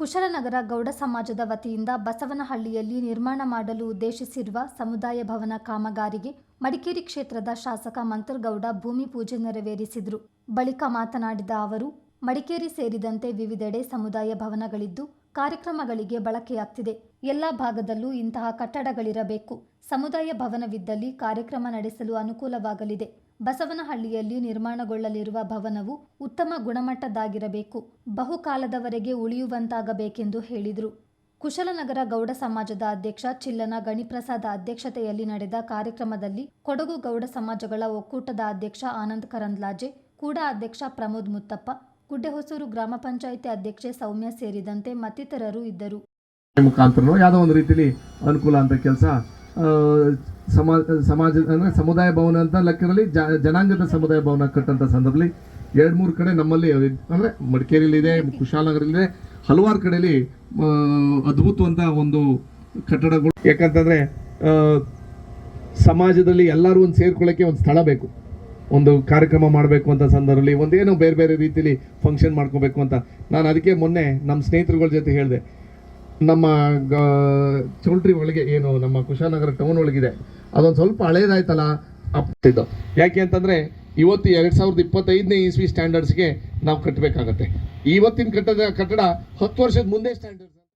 ಕುಶಲನಗರ ಗೌಡ ಸಮಾಜದ ವತಿಯಿಂದ ಬಸವನಹಳ್ಳಿಯಲ್ಲಿ ನಿರ್ಮಾಣ ಮಾಡಲು ಉದ್ದೇಶಿಸಿರುವ ಸಮುದಾಯ ಭವನ ಕಾಮಗಾರಿಗೆ ಮಡಿಕೇರಿ ಕ್ಷೇತ್ರದ ಶಾಸಕ ಮಂತರ್ಗೌಡ ಭೂಮಿ ಪೂಜೆ ನೆರವೇರಿಸಿದರು. ಬಳಿಕ ಮಾತನಾಡಿದ ಅವರು ಮಡಿಕೇರಿ ಸೇರಿದಂತೆ ವಿವಿಧೆಡೆ ಸಮುದಾಯ ಭವನಗಳಿದ್ದು ಕಾರ್ಯಕ್ರಮಗಳಿಗೆ ಬಳಕೆಯಾಗ್ತಿದೆ. ಎಲ್ಲ ಭಾಗದಲ್ಲೂ ಇಂತಹ ಕಟ್ಟಡಗಳಿರಬೇಕು. ಸಮುದಾಯ ಭವನವಿದ್ದಲ್ಲಿ ಕಾರ್ಯಕ್ರಮ ನಡೆಸಲು ಅನುಕೂಲವಾಗಲಿದೆ. ಬಸವನಹಳ್ಳಿಯಲ್ಲಿ ನಿರ್ಮಾಣಗೊಳ್ಳಲಿರುವ ಭವನವು ಉತ್ತಮ ಗುಣಮಟ್ಟದ್ದಾಗಿರಬೇಕು. ಬಹುಕಾಲದವರೆಗೆ ಉಳಿಯುವಂತಾಗಬೇಕೆಂದು ಹೇಳಿದರು. ಕುಶಲನಗರ ಗೌಡ ಸಮಾಜದ ಅಧ್ಯಕ್ಷ ಚಿಲ್ಲನ ಗಣಿಪ್ರಸಾದ ಅಧ್ಯಕ್ಷತೆಯಲ್ಲಿ ನಡೆದ ಕಾರ್ಯಕ್ರಮದಲ್ಲಿ ಕೊಡಗು ಗೌಡ ಸಮಾಜಗಳ ಒಕ್ಕೂಟದ ಅಧ್ಯಕ್ಷ ಆನಂದ್ ಕರಂದ್ಲಾಜೆ, ಕೂಡ ಅಧ್ಯಕ್ಷ ಪ್ರಮೋದ್ ಮುತ್ತಪ್ಪ ಗುಡ್ಡೆಹೊಸೂರು ಗ್ರಾಮ ಪಂಚಾಯಿತಿ ಅಧ್ಯಕ್ಷೆ ಸೌಮ್ಯ ಸೇರಿದಂತೆ ಮತ್ತಿತರರು ಇದ್ದರು. ಮುಖಾಂತರ ಯಾವುದೋ ಒಂದು ರೀತಿಯಲ್ಲಿ ಅನುಕೂಲ ಅಂತ ಕೆಲಸ ಸಮಾಜ ಸಮಾಜ, ಅಂದರೆ ಸಮುದಾಯ ಭವನ ಅಂತ ಲೆಕ್ಕದಲ್ಲಿ ಜನಾಂಗದ ಸಮುದಾಯ ಭವನ ಕಟ್ಟಂಥ ಸಂದರ್ಭದಲ್ಲಿ ಎರಡು ಮೂರು ಕಡೆ ನಮ್ಮಲ್ಲಿ ಅಂದರೆ ಮಡಿಕೇರಿಯಲ್ಲಿದೆ ಕುಶಾಲನಗರಲ್ಲಿದೆ ಹಲವಾರು ಕಡೆಯಲ್ಲಿ ಅದ್ಭುತವಂತ ಒಂದು ಕಟ್ಟಡಗಳು. ಯಾಕಂತಂದರೆ ಸಮಾಜದಲ್ಲಿ ಎಲ್ಲರೂ ಒಂದು ಸೇರ್ಕೊಳ್ಳೋಕ್ಕೆ ಒಂದು ಸ್ಥಳ ಬೇಕು. ಒಂದು ಕಾರ್ಯಕ್ರಮ ಮಾಡಬೇಕು ಅಂತ ಸಂದರ್ಭದಲ್ಲಿ ಒಂದೇನೋ ಬೇರೆ ಬೇರೆ ರೀತಿಲಿ ಫಂಕ್ಷನ್ ಮಾಡ್ಕೋಬೇಕು ಅಂತ. ನಾನು ಅದಕ್ಕೆ ಮೊನ್ನೆ ನಮ್ಮ ಸ್ನೇಹಿತರುಗಳ ಜೊತೆ ಹೇಳಿದೆ. ನಮ್ಮ ಗ- ಚೌಲ್ಟ್ರಿ ಒಳಗೆ ಏನು ನಮ್ಮ ಕುಶಾನಗರ ಟೌನ್ ಒಳಗಿದೆ. ಅದೊಂದು ಸ್ವಲ್ಪ ಹಳೇದಾಯ್ತಲ್ಲ? ಅಪ್ತಿದ್ದು ಯಾಕೆ ಅಂತಂದರೆ ಇವತ್ತು ಎರಡು ಸಾವಿರದ ಇಪ್ಪತ್ತೈದನೇ ಇಸ್ವಿ ಸ್ಟ್ಯಾಂಡರ್ಡ್ಸ್ಗೆ ನಾವು ಕಟ್ಟಬೇಕಾಗತ್ತೆ ಇವತ್ತಿನ ಕಟ್ಟದ ಕಟ್ಟಡ ಹತ್ತು ವರ್ಷದ ಮುಂದೆ ಸ್ಟ್ಯಾಂಡರ್ಡ್ಸ್